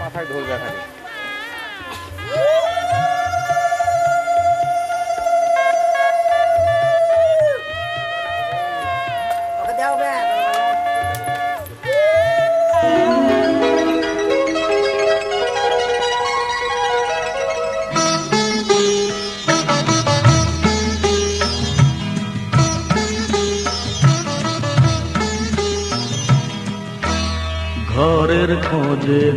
মাথায় ধরবে এখানে ওকে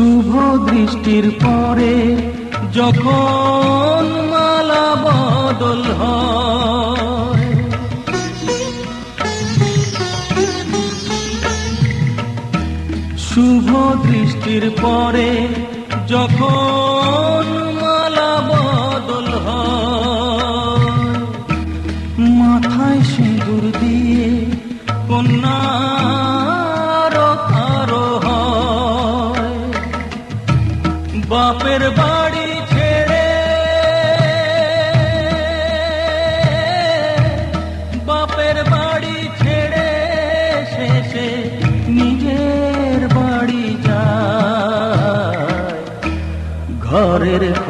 শুভ দৃষ্টির পরে যখন মালা বদল শুভ দৃষ্টির পরে যখন মালা বদল হয়। মাথায় সিঁদুর দিয়ে কন্যার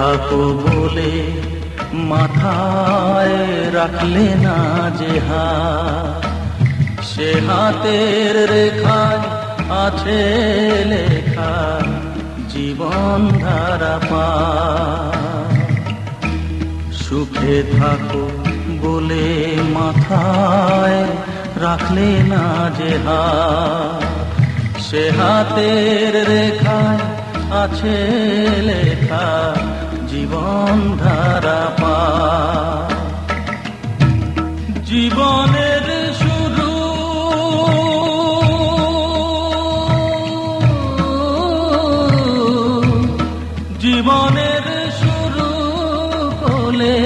থাকো বলে মাথায় রাখলে না যে সে হাতের রেখায় আছে লেখা জীবন ধারা পা। সুখে থাকো বলে মাথায় রাখলে না যে সে হাতের রেখায় আছে লেখা জীবন ধারা পা। জীবনের শুরু। জীবনের শুরু কোলে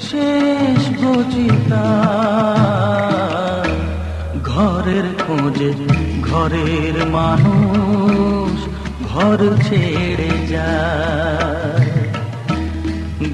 শেষ বচিতা ঘরের খোঁজে ঘরের মানুষ ঘর ছেড়ে যায়।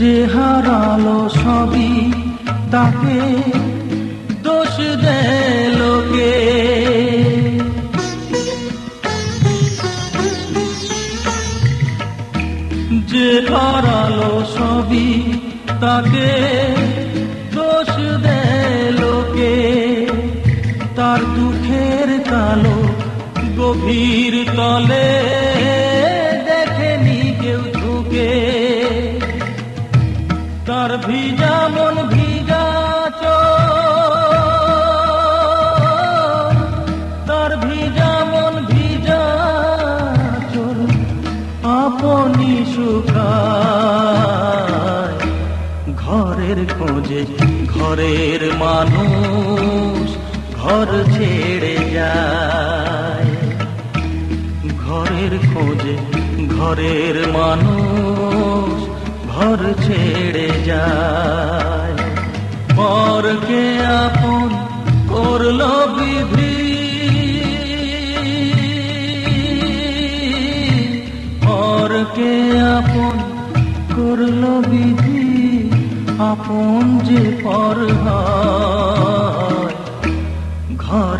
যে হারালো সবই তাকে দোষ দেয় লোকে। যে হারালো সবই তাকে দোষ দেয় লোকে। তার দুঃখের কালো গভীর তলে ঘর ছেড়ে যায়। ঘরের খোঁজে ঘরের মানুষ ঘর ছেড়ে যায়। পরকে আপন করল বিধি। পরকে আপন করল বিধি। আপন যে পর হয়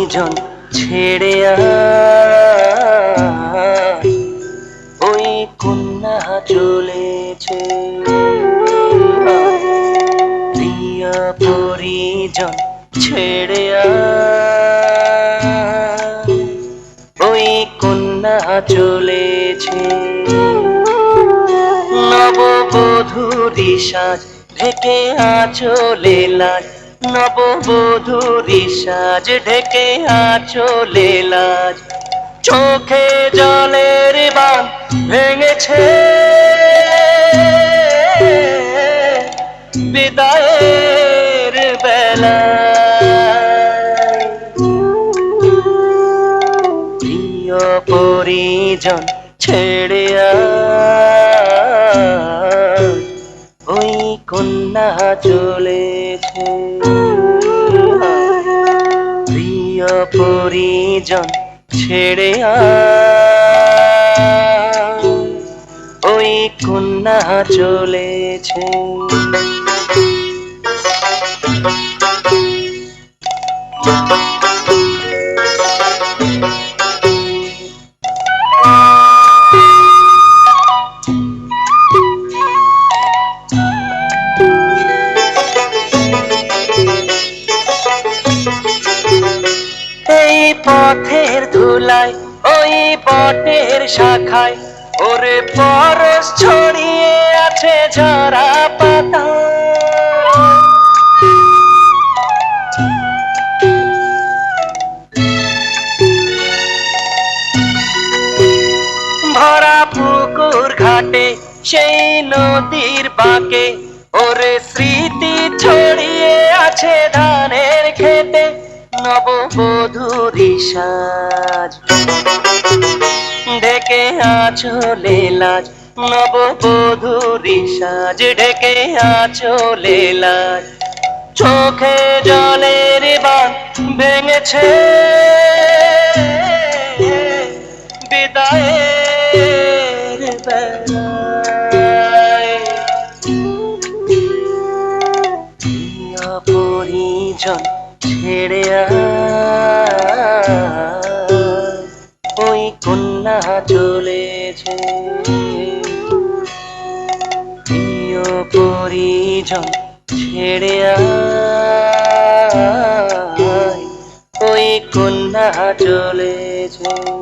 পরিজন ছেড়ে ওই কন্যা চলেছে। প্রিয় পরিজন ছেড়ে ওই কন্যা চলেছে। নববধূরি সাজ ঢেকে আচলে লাজ নববধূরি সাজ ঢেকে আচলে লাজ চোখে জলের বান ভেঙেছে। বিদায়ের বেলায় প্রিয় পরিজন, ছেড়ে ওই কন্যা চলেছে। পরিজন ছেড়ে ওই কন্যা চলেছে। শাখায় ওরে পরশ ছড়িয়ে আছে ঝরা পাতা। ভরা পুকুর ঘাটে সেই নদীর বাঁকে। ওরে স্মৃতি ছড়িয়ে আছে ধানের খেতে নববধূরি সাজ ঢেকে আচলে লাজ নববধূরি সাজ ঢেকে আচলে লাজ। চোখে জলের বান ভেঙেছে পরিজন ছেড়ে ওই কন্যা চলেছে। প্রিয় পরিজন ছেড়ে আয়, ওই কন্যা চলে চলেছে।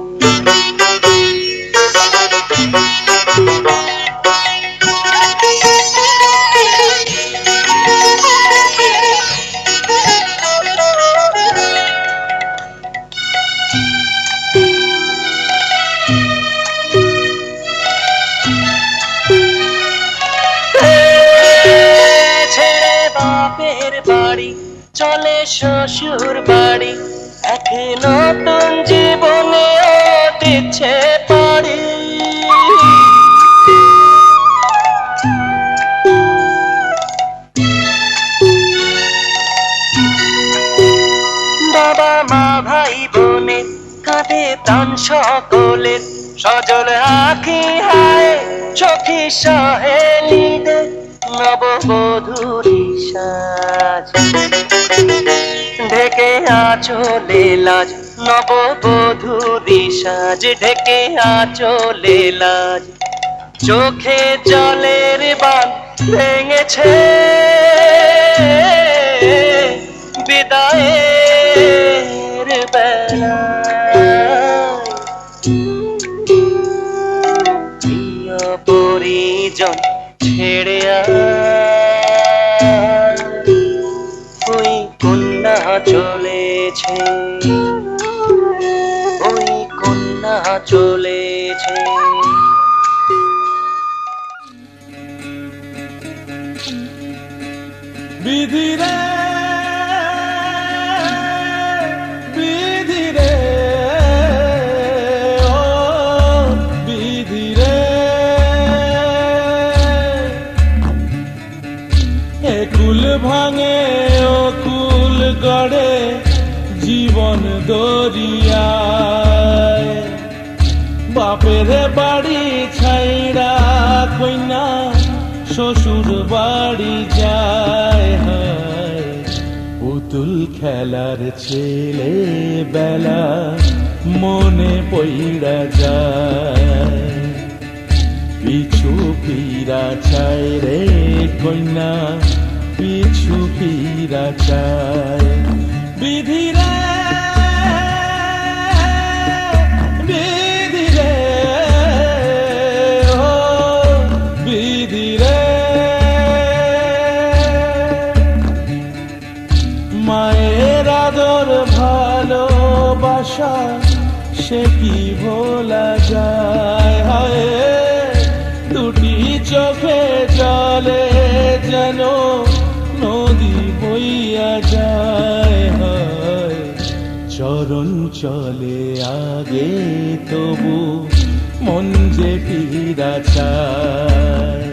সকলের সজল আখি হায়, চোখে সহেলিদের নববধূরি সাজ। ঢেকে আচলে লাজ নববধূরি সাজ। ঢেকে আচলে লাজ, চোখে জলের বান ভেঙেছে। বিদায়ের চলেছে। ওই কন্যা চলেছে। বিধিরে ভাঙে দরিয়ায়। বাপের বাড়ি ছাইরা কইনা, শ্বশুর বাড়ি যায় হায়। পুতুল খেলার ছেলে বেলা মনে পইড়া যায়। পিছু ফিরা চাই রে কন্যা পিছু চাই বিধিরে বিধিরে ভালোবাসা, সে কি ভোলা যায়? হায়, দুটি চোখে জলে যেন নদী বইয়া যায়। হায়, চরণ চলে আগে তবু মন যে ফিরা চায়।